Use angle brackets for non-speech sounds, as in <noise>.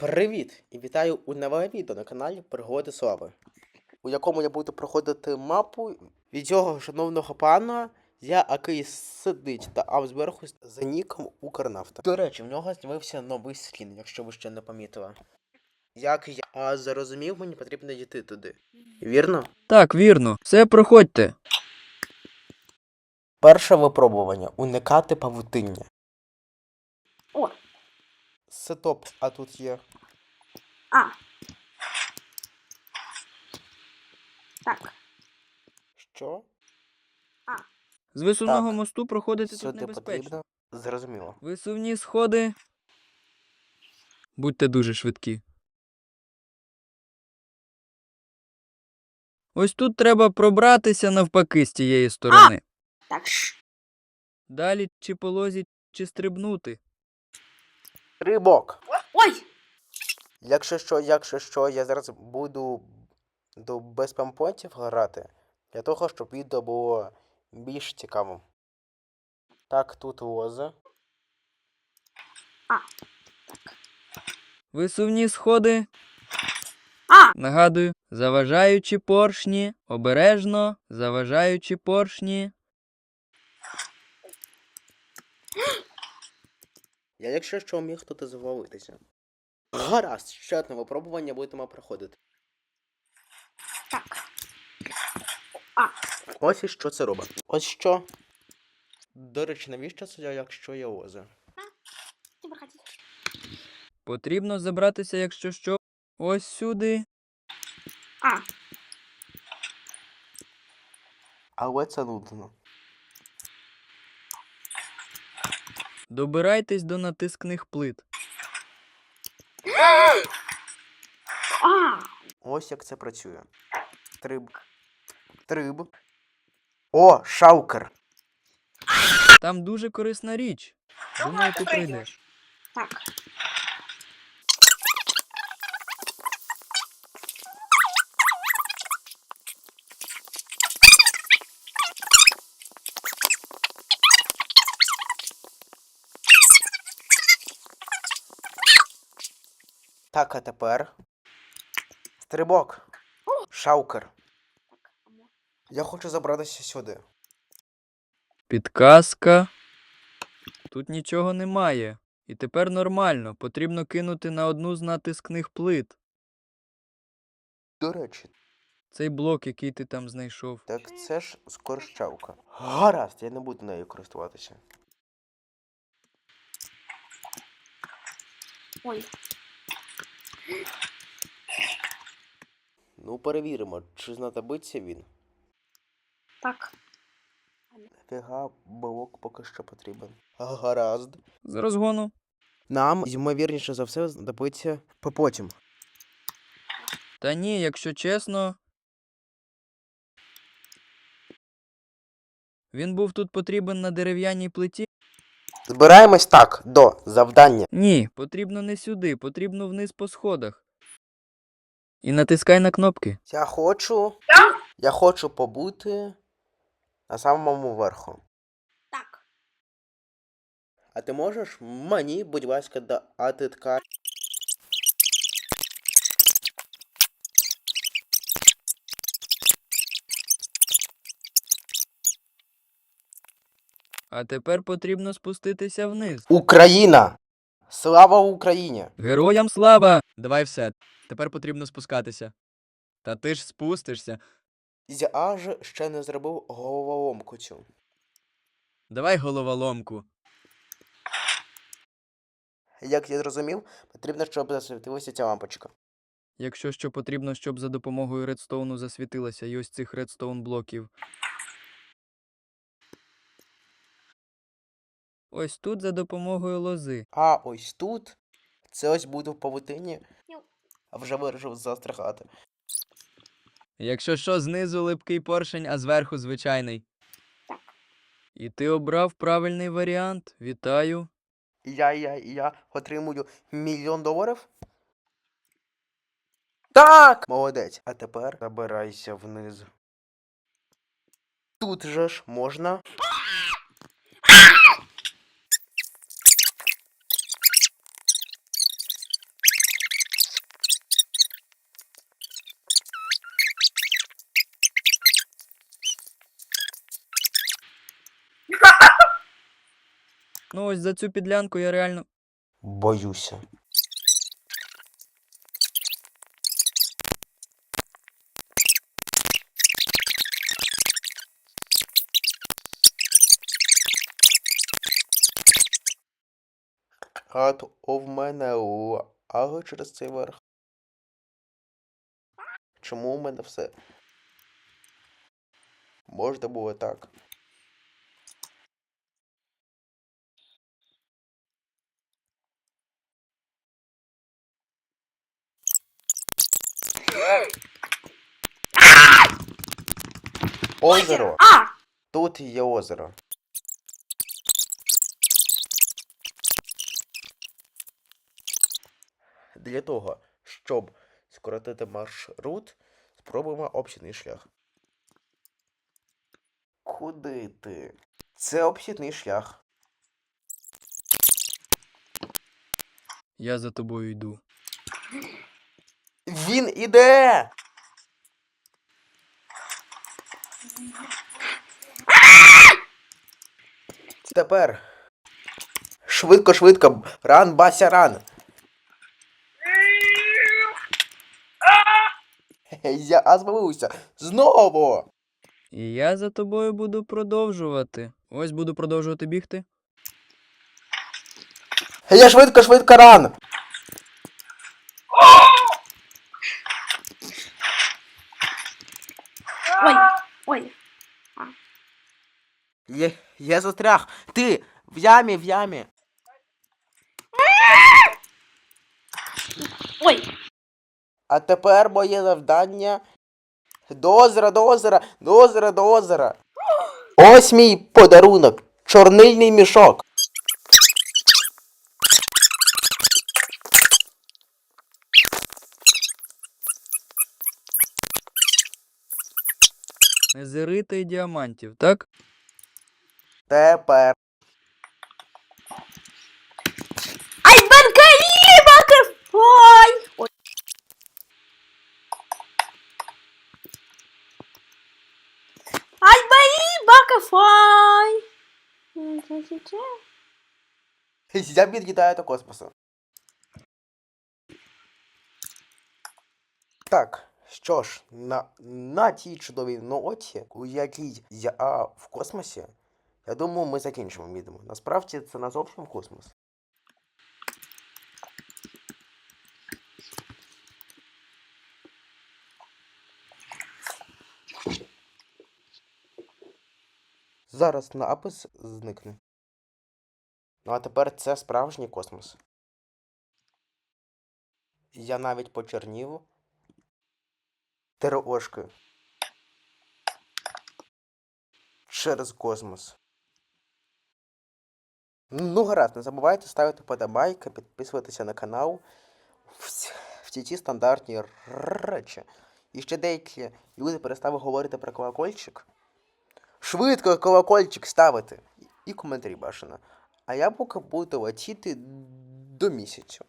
Привіт! І вітаю у нове відео на каналі Пригоди Слави, у якому я буду проходити мапу від цього шановного пана, який сидить та ав зверху за ніком Укрнафта. До речі, в нього з'явився новий скін, якщо ви ще не помітили. Як я а, зрозумів, мені потрібно йти туди. Вірно? Так, вірно. Все проходьте. Перше випробування уникати павутиння. Сетоп, а тут є. А. Так. Що? З висувного Так. мосту проходити тут Сюди небезпечно. потрібно? Зрозуміло. Висувні сходи. Будьте дуже швидкі. Ось тут треба пробратися навпаки з тієї сторони. Так. ш- Далі чи по лозі, чи стрибнути. Рибок. Ой! Якщо що, якщо що, я зараз буду до без пампонтів грати, для того, щоб відео було більш цікавим. Так, тут лоза. Висувні сходи. А! Нагадую, заважаючи поршні, обережно, заважаючи поршні. Я якщо що міг тут і завалитися. Гаразд, ще одне випробування будемо проходити. Так. Ось і що це робить. Ось що. До речі, навіщо це, якщо є? Ты выходи. Потрібно забратися, якщо що, ось сюди. А. Але це нудно. Добирайтесь до натискних плит. Ось як це працює. Триб. Триб. О, шаукер. Там дуже корисна річ. Думаю, ти прийдеш. Так. Так, а тепер. Стрибок. Шаукер. Я хочу забратися сюди. Підказка. Тут нічого немає. І тепер нормально. Потрібно кинути на одну з натискних плит. До речі, Цей блок, який ти там знайшов. так це ж скорщавка. Гаразд, я не буду нею користуватися. Ой. Ну, перевіримо, чи знадобиться він. Так. Фіга, блок поки що потрібен. Гаразд. З розгону. Нам, ймовірніше за все, знадобиться потім. Та ні, якщо чесно. Він був тут потрібен на дерев'яній плиті. Збираємось так, до завдання. Ні, потрібно не сюди, потрібно вниз по сходах. І натискай на кнопки. Я хочу. Так. Я хочу побути на самому верху. Так. А ти можеш мені, будь ласка, дати ткань? А тепер потрібно спуститися вниз. Україна! Слава Україні! Героям слава! Давай все. Тепер потрібно спускатися. Та ти ж спустишся. Я ж ще не зробив головоломку цю. Давай головоломку. Як я зрозумів, потрібно, щоб засвітилася ця лампочка. Якщо що потрібно, щоб за допомогою редстоуну засвітилася і ось цих редстоун блоків. Ось тут за допомогою лози. А ось тут. Це ось буду в павутині. А вже вирішив застрягати. Якщо що, знизу липкий поршень, а зверху звичайний. Так. І ти обрав правильний варіант. Вітаю. Я, я, я отримую мільйон доларів? Так! Молодець. А тепер забирайся вниз. Тут же ж можна. Ну ось за цю підлянку я реально. Боюся. А то в мене лаги через цей верх. Чому у мене все? Можна було так. Озеро. А! Тут є озеро. Для того, щоб скоротити маршрут, спробуємо обхідний шлях. Куди ти? Це обхідний шлях. Я за тобою йду. Він іде! Тепер. Швидко, швидко. Ран, бася, ран. Я збавився. Знову. І я за тобою буду продовжувати. Ось буду продовжувати бігти. Я швидко, швидко ран. Ой, ой. Я, я застряг. Ти в ямі, в ямі. Ой. А тепер моє завдання. До озера, до озера, до озера, до озера. <gasps> Ось мій подарунок. Чорнильний мішок. Незерита і діамантів, так? Тепер. Ай, банкарі, банкерфой! Ой. Ай, баї, банкерфой! Я відлітаю до космосу. Так, що ж, на, на тій чудовій ноті, у якій я в космосі, я думаю, ми закінчимо відео. Насправді це не зовсім космос. Зараз напис зникне. Ну а тепер це справжній космос. Я навіть почернів. Терошки. Через космос. Ну, гаразд, не забувайте ставити подобайки, підписуватися на канал. Вс- Всі ті стандартні речі. І ще деякі люди перестали говорити про колокольчик. Швидко колокольчик ставити. І коментарі бажано. А я поки буду летіти до місяцю.